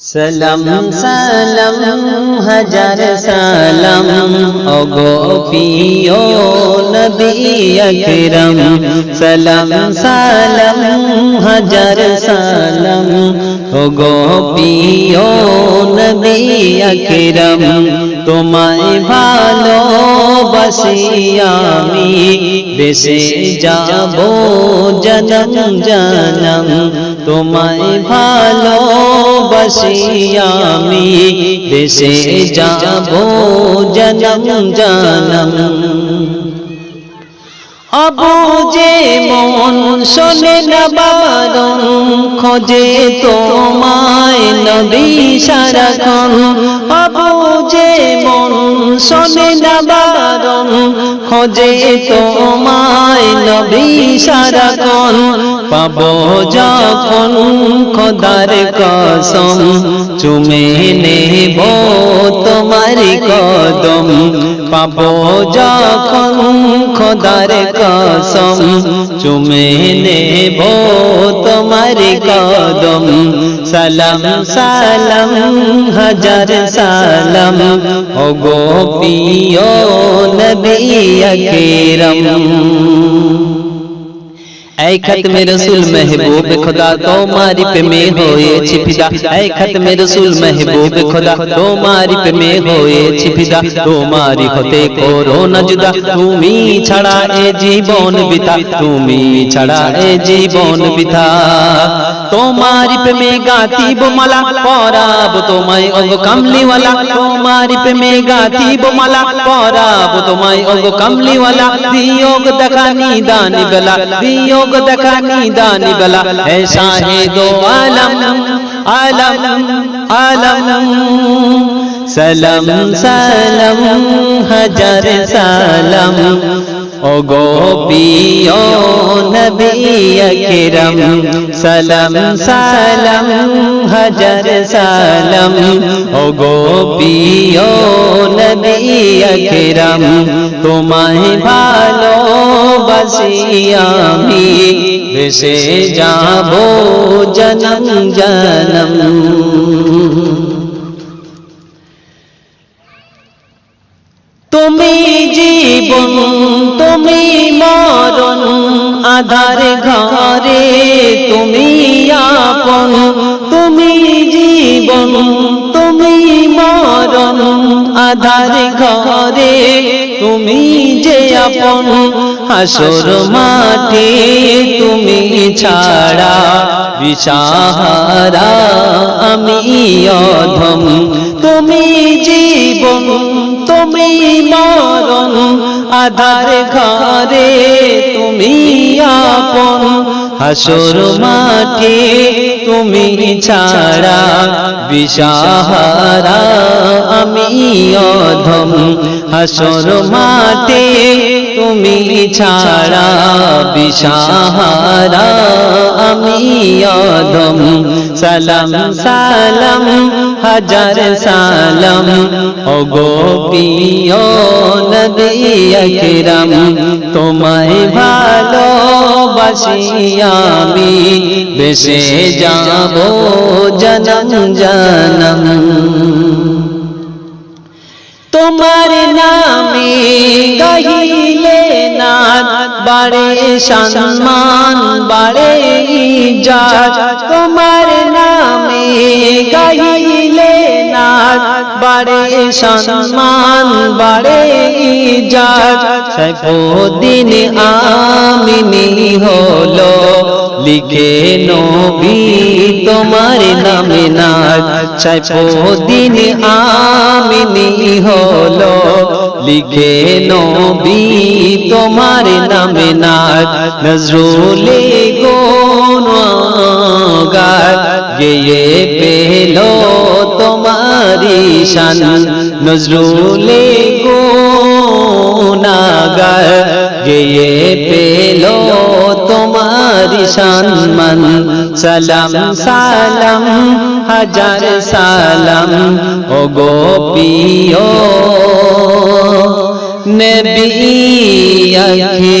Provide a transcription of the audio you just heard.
সালাম সালাম হাজার সালাম ওগো প্রিয় নবী আকরাম সালাম সালাম হাজার সালাম ওগো প্রিয় নবী আকরাম তোমায় ভালোবাসি আমি বেশে যাব জনম জনম তোমায় ভালোবাসি আমি দেশে যাব জনম জনম। যে মন শোনে না খোঁজে তোমায় নবী সারাক্ষণ যে মন, শোনে না বারণ। খোঁজে তোমায় নবী সারাক্ষণ পাব যখন খোদার কসম, চুমে নেব তোমার কদম। পাব যখন খোদার কসম চুমে নেব তোমার কদম সালাম সালাম হাজার সালাম ও গো প্রিয় নবী আকরাম اے ختم رسول محبوب خدا تمہاری پہ میں ہوئے چھپدا اے ختم رسول محبوب خدا تمہاری پہ میں ہوئے چھپدا تمہاری হতে করো না জুদা তুমি ছাড়া এ জীবন বিতা তুমি ছাড়া এ জীবন বিতা তোমার প্রেমে গাতিব মালা। পরাব তোমায় অগ কামলিওয়ালা। তোমার প্রেমে গাতিব মালা। পরাব তোমায় অগ কামলিওয়ালা। দিয়োগ দেখা নিদান বেলা। দিয়োগ लोग दानी भला है आलम आलम आलम। सलम सलम, हजर सलम। ओ गोपियो नबी अकरम। सलम सलम, हजर सलम। ओ गोपियो नबी अकरम। तुम्हें भालो बसियामी বেশে যাব জনম জনম তুমি জীবন তুমি মরণ আধার ঘরে তুমি আপন তুমি জীবন তুমি মরণ আধার ঘরে তুমি যে আপন হাসর মাঠে তুমি ছাড়া বিচারা আমি অধম। তুমি জীবন তুমি মরণ আধার ঘরে তুমি আপন, হাসর মাঠে তুমি ছাড়া বিশাহারা আমি অধম, হাসর মাঠে তুমি ছাড়া বিশাহারা আমি অধম। সালাম সালাম হাজার সালাম ও গো প্রিয় নবী আকরাম তোমায় ভালোবাসি আমি বেশে যাব জনম জনম তোমার নামে গাইলে নাথ বাড়ে সম্মান বাড়ে ইজ্জত তোমার বাড়ে সম্মান, বাড়ে ইজ্জত সাইফুদ্দিন আমিনি হলো লিখে নবী তোমার নামে নাথ সাইফুদ্দিন আমিনি হলো লিখে নবী তোমার নামে নাথ নজরুলে গোনাগার গেয়ে পেল निशान नजरूले गुनागार, ये पेलो तुम्हारी शान मन। सलम, सालम, हज़ार सालम, ओ गोपियो ने अखी